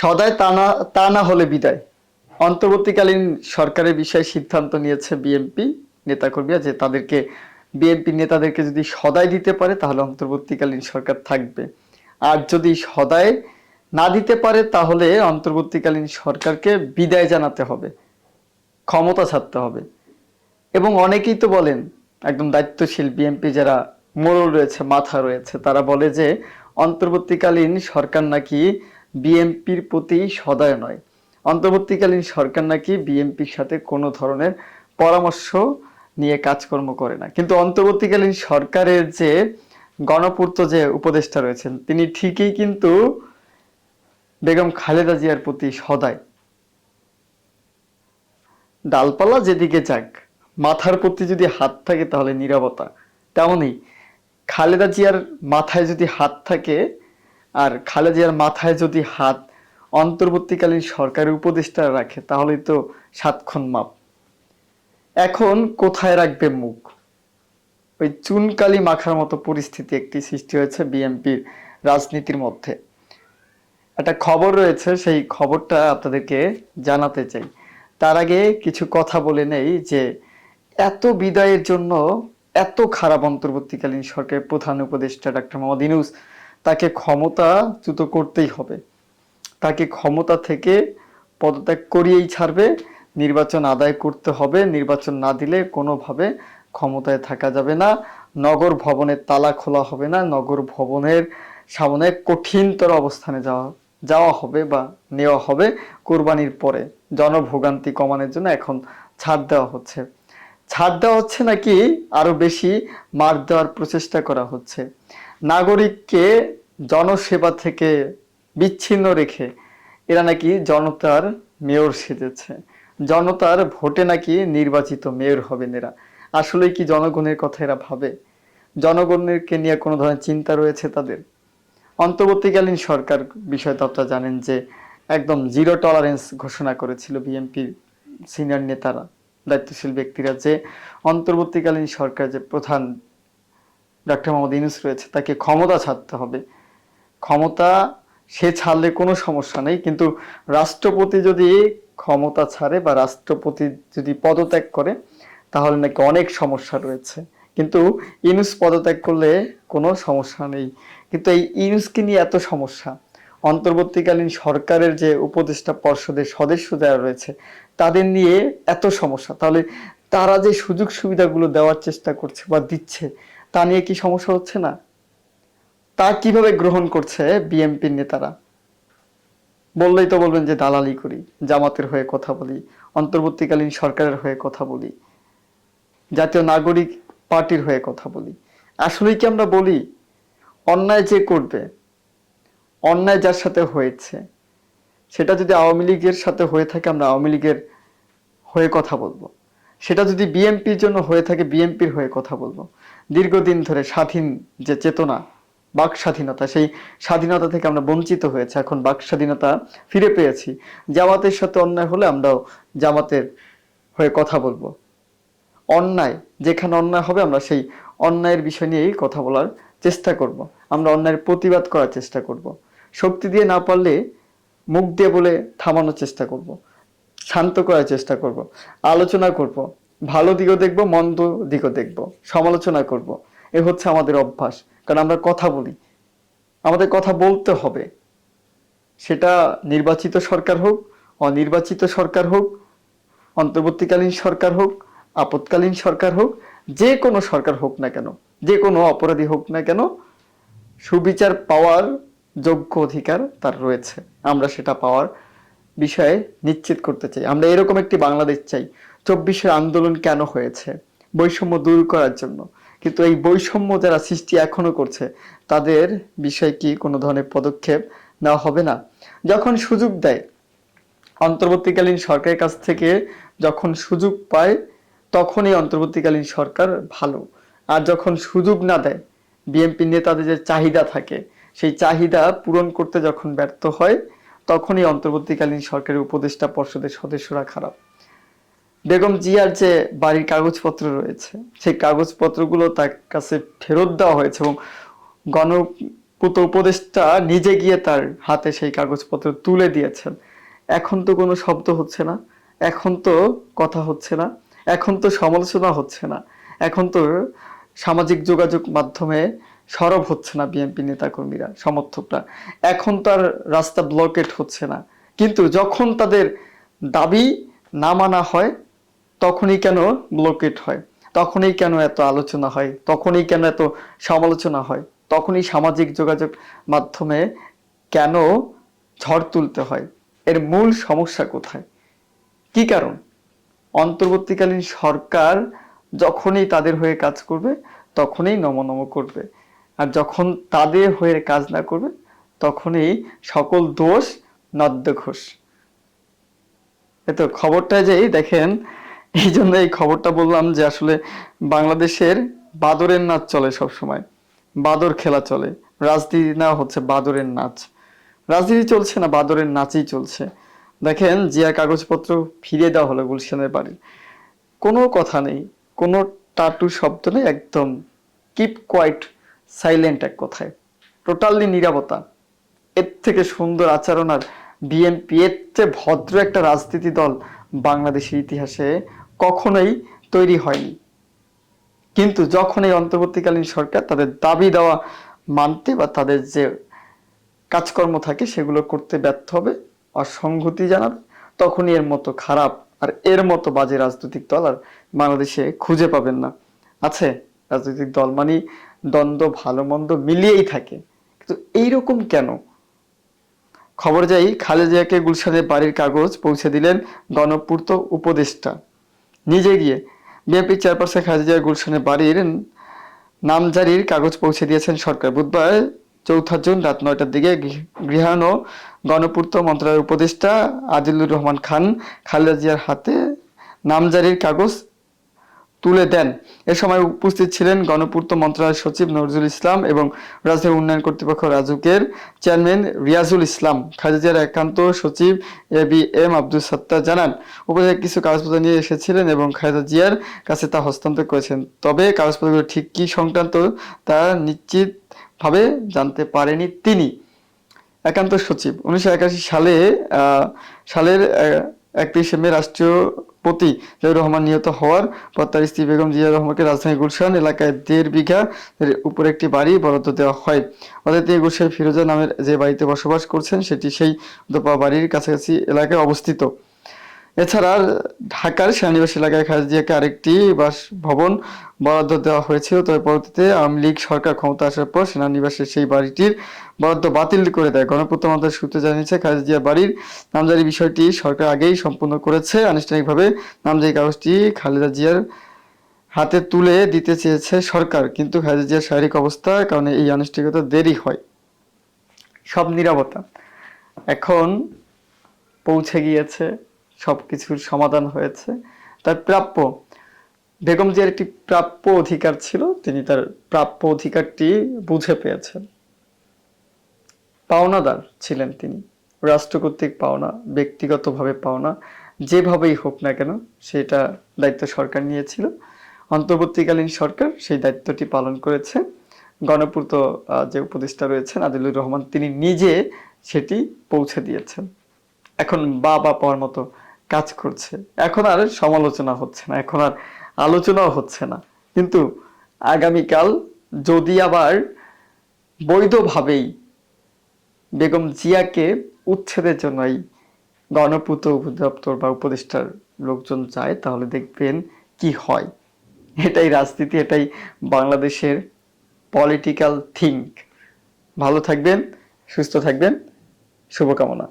সদায় তা না তা না হলে বিদায়। অন্তর্বর্তীকালীন সরকারের বিষয়ে সিদ্ধান্ত নিয়েছে বিএনপি নেতাকর্মীরা যে তাদেরকে, বিএনপি নেতাদেরকে যদি সদায় দিতে পারে, তাহলে অন্তর্বর্তীকালীন সরকার থাকবে। আর যদি সদায় না দিতে পারে, তাহলে অন্তর্বর্তীকালীন সরকারকে বিদায় জানাতে হবে, ক্ষমতা ছাড়তে হবে। এবং অনেকেই তো বলেন, একদম দায়িত্বশীল বিএনপি যারা মোড়ল রয়েছে, মাথা রয়েছে, তারা বলে যে অন্তর্বর্তীকালীন সরকার নাকি বিএনপির প্রতি সদয় নয়। অন্তর্বর্তীকালীন সরকার নাকি বিএনপির সাথে কোনো ধরনের পরামর্শ নিয়ে কাজকর্ম করে না। কিন্তু অন্তর্বর্তীকালীন সরকারের যে গণপূর্ত যে উপদেষ্টা রয়েছেন, তিনি ঠিকই কিন্তু বেগম খালেদা জিয়ার প্রতি সদায়। ডালপালা যেদিকে যাক, মাথার প্রতি যদি হাত থাকে তাহলে নিরবতা। তেমনই খালেদা জিয়ার মাথায় যদি হাত থাকে আর খালেদা জিয়ার মাথায় যদি হাত অন্তর্বর্তীকালীন সরকারের উপদেষ্টা রাখে, তাহলেই তো সাতক্ষণ মাপ। এখন কোথায় রাখবে মুখ? ওই চুনকালি মাখার মতো পরিস্থিতি একটি সৃষ্টি হয়েছে বিএনপির রাজনীতির মধ্যে। একটা খবর রয়েছে, সেই খবরটা আপনাদেরকে জানাতে চাই। তার আগে কিছু কথা বলে নেই যে, এত বিদায়ের জন্য এত খারাপ অন্তর্বর্তীকালীন সরকারের প্রধান উপদেষ্টা ডাক্তার মোহাম্মদ ইনুস তাকে ক্ষমতাচ্যুত করতেই হবে। তাকে ক্ষমতা থেকে পদত্যাগ করিয়েই ছাড়বে। নির্বাচন আদায় করতে হবে। নির্বাচন না দিলে কোনোভাবে ক্ষমতায় থাকা যাবে না। নগর ভবনের তালা খোলা হবে না। নগর ভবনের সামনে কঠিনতর অবস্থানে যাওয়া যাওয়া হবে বা নেওয়া হবে কোরবানির পরে। জনভোগান্তি কমানোর জন্য এখন ছাড় দেওয়া হচ্ছে। ছাড় দেওয়া হচ্ছে নাকি আরও বেশি মার দেওয়ার প্রচেষ্টা করা হচ্ছে? নাগরিককে জনসেবা থেকে বিচ্ছিন্ন রেখে এরা নাকি জনতার মেয়র সেজেছে। জনতার ভোটে নাকি নির্বাচিত মেয়র হবেন এরা। আসলে কি জনগণের কথা এরা ভাবে? জনগণকে নিয়ে কোনো ধরনের চিন্তা রয়েছে তাদের? অন্তর্বর্তীকালীন সরকার বিষয়টা আপনারা জানেন যে, একদম জিরো টলারেন্স ঘোষণা করেছিল বিএনপির সিনিয়র নেতারা, দায়িত্বশীল ব্যক্তিরা যে, অন্তর্বর্তীকালীন সরকার যে প্রধান ডক্টর মোহাম্মদ ইউনুস রয়েছে, তাকে ক্ষমতা ছাড়তে হবে। ক্ষমতা সে ছাড়লে কোনো সমস্যা নেই, কিন্তু রাষ্ট্রপতি যদি ক্ষমতা ছাড়ে বা রাষ্ট্রপতি যদি পদত্যাগ করে, তাহলে নাকি অনেক সমস্যা রয়েছে। কিন্তু ইনুস পদত্যাগ করলে কোনো সমস্যা নেই। কিন্তু এই ইনুসকে নিয়ে এত সমস্যা, অন্তর্বর্তীকালীন সরকারের যে উপদেষ্টা পর্ষদের সদস্য যারা রয়েছে, তাদের নিয়ে এত সমস্যা। তাহলে তারা যে সুযোগ সুবিধাগুলো দেওয়ার চেষ্টা করছে বা দিচ্ছে তা নিয়ে কি সমস্যা হচ্ছে না? তা কীভাবে গ্রহণ করছে বিএনপির নেতারা? বললেই তো বলবেন যে দালালি করি, জামাতের হয়ে কথা বলি, অন্তর্বর্তীকালীন সরকারের হয়ে কথা বলি, জাতীয় নাগরিক পার্টির হয়ে কথা বলি। আসলেই কি আমরা বলি? অন্যায় যে করবে, অন্যায় যার সাথে হয়েছে, সেটা যদি আওয়ামী লীগের সাথে হয়ে থাকে, আমরা আওয়ামী লীগের হয়ে কথা বলব। সেটা যদি বিএনপির জন্য হয়ে থাকে, বিএনপির হয়ে কথা বলব। দীর্ঘদিন ধরে স্বাধীন যে চেতনা, বাক স্বাধীনতা, সেই স্বাধীনতা থেকে আমরা বঞ্চিত হয়েছে এখন বাক স্বাধীনতা ফিরে পেয়েছি জামাতের সাথে অন্যায় হলে আমরাও জামাতের হয়ে কথা বলব অন্যায়, যেখানে অন্যায় হবে, আমরা সেই অন্যায়ের বিষয় নিয়েই কথা বলার চেষ্টা করব। আমরা অন্যায়ের প্রতিবাদ করার চেষ্টা করব। শক্তি দিয়ে না পারলে মুখ দিয়ে বলে থামানোর চেষ্টা করব। শান্ত করার চেষ্টা করব। আলোচনা করব। ভালো দিকও দেখব, মন্দ দিকও দেখব, সমালোচনা করব। এ হচ্ছে আমাদের অভ্যাস। কারণ আমরা কথা বলি। আমাদের কথা বলতে হবে। সেটা নির্বাচিত সরকার হোক, অনির্বাচিত সরকার হোক, অন্তর্বর্তীকালীন সরকার হোক, আপৎকালীন সরকার হোক, যে কোনো সরকার হোক না কেন, যে কোনো অপরাধী হোক না কেন, সুবিচার পাওয়ার যোগ্য অধিকার তার রয়েছে। আমরা সেটা পাওয়ার বিষয়ে নিশ্চিত করতে চাই। আমরা এরকম একটি বাংলাদেশ চাই। চব্বিশের আন্দোলন কেন হয়েছে? বৈষম্য দূর করার জন্য। কিন্তু এই বৈষম্য যারা সৃষ্টি এখনও করছে, তাদের বিষয়ে কি কোনো ধরনের পদক্ষেপ নেওয়া হবে না? যখন সুযোগ দেয়, অন্তর্বর্তীকালীন সরকারের কাছ থেকে যখন সুযোগ পায়, তখনই অন্তর্বর্তীকালীন সরকার ভালো। আর যখন সুযোগ না দেয়, বিএনপি নেতাদের যে চাহিদা থাকে, সেই চাহিদা পূরণ করতে যখন ব্যর্থ হয়, তখনই অন্তর্বর্তীকালীন সরকারের উপদেষ্টা পর্ষদের সদস্যরা খারাপ। বেগম জিয়ার যে বাড়ির কাগজপত্র রয়েছে, সেই কাগজপত্রগুলো তার কাছে ফেরত দেওয়া হয়েছে এবং গণ পুত উপদেষ্টা নিজে গিয়ে তার হাতে সেই কাগজপত্র তুলে দিয়েছেন। এখন তো কোনো শব্দ হচ্ছে না, এখন তো কথা হচ্ছে না, এখন তো সমালোচনা হচ্ছে না, এখন তো সামাজিক যোগাযোগ মাধ্যমে সরব হচ্ছে না বিএনপি নেতাকর্মীরা, সমর্থকরা। এখন তার রাস্তা ব্লকেট হচ্ছে না। কিন্তু যখন তাদের দাবি না মানা হয় তখনই কেন ব্লকেট হয়? তখনই কেন এত আলোচনা হয়? তখনই কেন এত সমালোচনা হয়? তখনই সামাজিক যোগাযোগ মাধ্যমে কেন ঝড় তুলতে হয়? এর মূল সমস্যা কোথায়? কি কারণ? অন্তর্বর্তীকালীন সরকার যখনই তাদের হয়ে কাজ করবে, তখনই নমনম করবে। আর যখন তাদের হয়ে কাজ না করবে, তখনই সকল দোষ নদ্য ঘোষ এতো খবরটা যেই দেখেন এই জন্য এই খবরটা বললাম যে আসলে বাংলাদেশের বাদরের নাচ চলে সব সময় বাদর খেলা চলে। রাজনীতি না হচ্ছে বাদরের নাচ। রাজনীতি চলছে না, বাদরের নাচই চলছে। দেখেন জিয়া কাগজপত্র ফিরিয়ে দেওয়া হলো গুলশানের বাড়ি। কোনো কথা নেই। কোনো টাটু শব্দ নেই, একদম কিপ কোয়াইট, সাইলেন্ট এক কথায়। টোটালি নিরাপত্তা এর থেকে সুন্দর আচরণ আর বিএনপি, এর চেয়ে ভদ্র একটা রাজনীতি দল বাংলাদেশের ইতিহাসে কখনোই তৈরি হয়নি। কিন্তু যখন এই অন্তর্বর্তীকালীন সরকার তাদের দাবি দেওয়া মানতে বা তাদের যে কাজকর্ম থাকে সেগুলো করতে ব্যর্থ হবে অসংহতি জানাবে, তখনই এর মতো খারাপ আর এর মতো বাজে রাজনৈতিক দল আর বাংলাদেশে খুঁজে পাবেন না। আছে রাজনৈতিক দল মানে দ্বন্দ্ব, ভালো মন্দ মিলিয়েই থাকে। কিন্তু এইরকম কেন? খবর যাই খালেজিয়াকে গুলশানের বাড়ির কাগজ পৌঁছে দিলেন গণপূর্ত উপদেষ্টা। নিজে গিয়ে বিএনপি চেয়ারপারসন খালেদা গুলশানের বাড়ির নামজারির কাগজ পৌঁছে দিয়েছেন সরকার। বুধবার চৌঠা জুন রাত নয়টার দিকে গৃহ- গৃহায়ণ ও গণপূর্ত মন্ত্রণালয়ের উপদেষ্টা আদিলুর রহমান খান খালেদা জিয়ার হাতে নামজারির কাগজ তুলে দেন। এ সময় উপস্থিত ছিলেন গণপূর্ত মন্ত্রণালয়ের সচিব নজরুল ইসলাম এবং রাজধানী উন্নয়ন কর্তৃপক্ষ রাজুকের চেয়ারম্যান রিয়াজুল ইসলাম। খালেদা একান্ত সচিব A B M Abdul Sattar জানান, উপজেলায় কিছু কাগজপত্র নিয়ে এসেছিলেন এবং খালেদা জিয়ার কাছে তা হস্তান্তর করেছেন। তবে কাগজপত্রগুলো ঠিক কি সংক্রান্ত তা নিশ্চিতভাবে জানতে পারেনি তিনি। একান্ত সচিব, উনিশশো একাশি সালে সালের একত্রিশে মে রাষ্ট্রপতি জিয়াউর রহমান নিহত হওয়ার পর তার স্ত্রী বেগম জিয়া রহমানকে রাজধানী গুলশান এলাকায় দেড় বিঘা উপর একটি বাড়ি বরাদ্দ দেওয়া হয়। অর্থাৎ তিনি গুলশান ফিরোজা নামের যে বাড়িতে বসবাস করছেন, সেটি সেই দোপা বাড়ির কাছাকাছি এলাকায় অবস্থিত। এছাড়া ঢাকার সেনানিবাস এলাকায় খালেদা আরেকটি বাস ভবন বরাদ্দ দেওয়া হয়েছিল, তবে পরবর্তীতে আওয়ামী লীগ সরকার ক্ষমতা আসার পর সেনানিবাসের সেই বাড়িটির বরাদ্দ বাতিল করে দেয়। গণপূর্ত মন্ত্রণালয় সূত্রে জানিয়েছে খালেদা বাড়ির নামজারি বিষয়টি সরকার আগেই সম্পূর্ণ করেছে। আনুষ্ঠানিকভাবে নামজারি কাগজটি খালেদা জিয়ার হাতে তুলে দিতে চেয়েছে সরকার, কিন্তু খালেদা জিয়ার শারীরিক অবস্থার কারণে এই আনুষ্ঠানিকতা দেরি হয়। সব নিরাপত্তা। এখন পৌঁছে গিয়েছে সব কিছুর সমাধান হয়েছে। তার প্রাপ্য, বেগম জিয়ার একটি প্রাপ্য অধিকার ছিল, তিনি তার প্রাপ্য অধিকারটি বুঝে পেয়েছেন। পাওনাদার ছিলেন তিনি। রাষ্ট্র কর্তৃক পাওনা, ব্যক্তিগতভাবে পাওনা, যেভাবেই হোক না কেন, সেটা দায়িত্ব সরকার নিয়েছিল। অন্তর্বর্তীকালীন সরকার সেই দায়িত্বটি পালন করেছে। গণপূর্ত যে উপদেষ্টা রয়েছেন, আদিলুর রহমান, তিনি নিজে সেটি পৌঁছে দিয়েছেন। এখন বাবা পাওয়ার মতো কাজ করছে। এখন আর সমালোচনা হচ্ছে না, এখন আর আলোচনাও হচ্ছে না। কিন্তু আগামীকাল যদি আবার বৈধভাবেই বেগম জিয়াকে উচ্ছেদের জন্য এই গণপূর্ত অধিদপ্তর বা উপদেষ্টার লোকজন যায় তাহলে দেখবেন কি হয়। এটাই রাজনীতি, এটাই বাংলাদেশের পলিটিক্যাল থিঙ্ক ভালো থাকবেন, সুস্থ থাকবেন, শুভকামনা।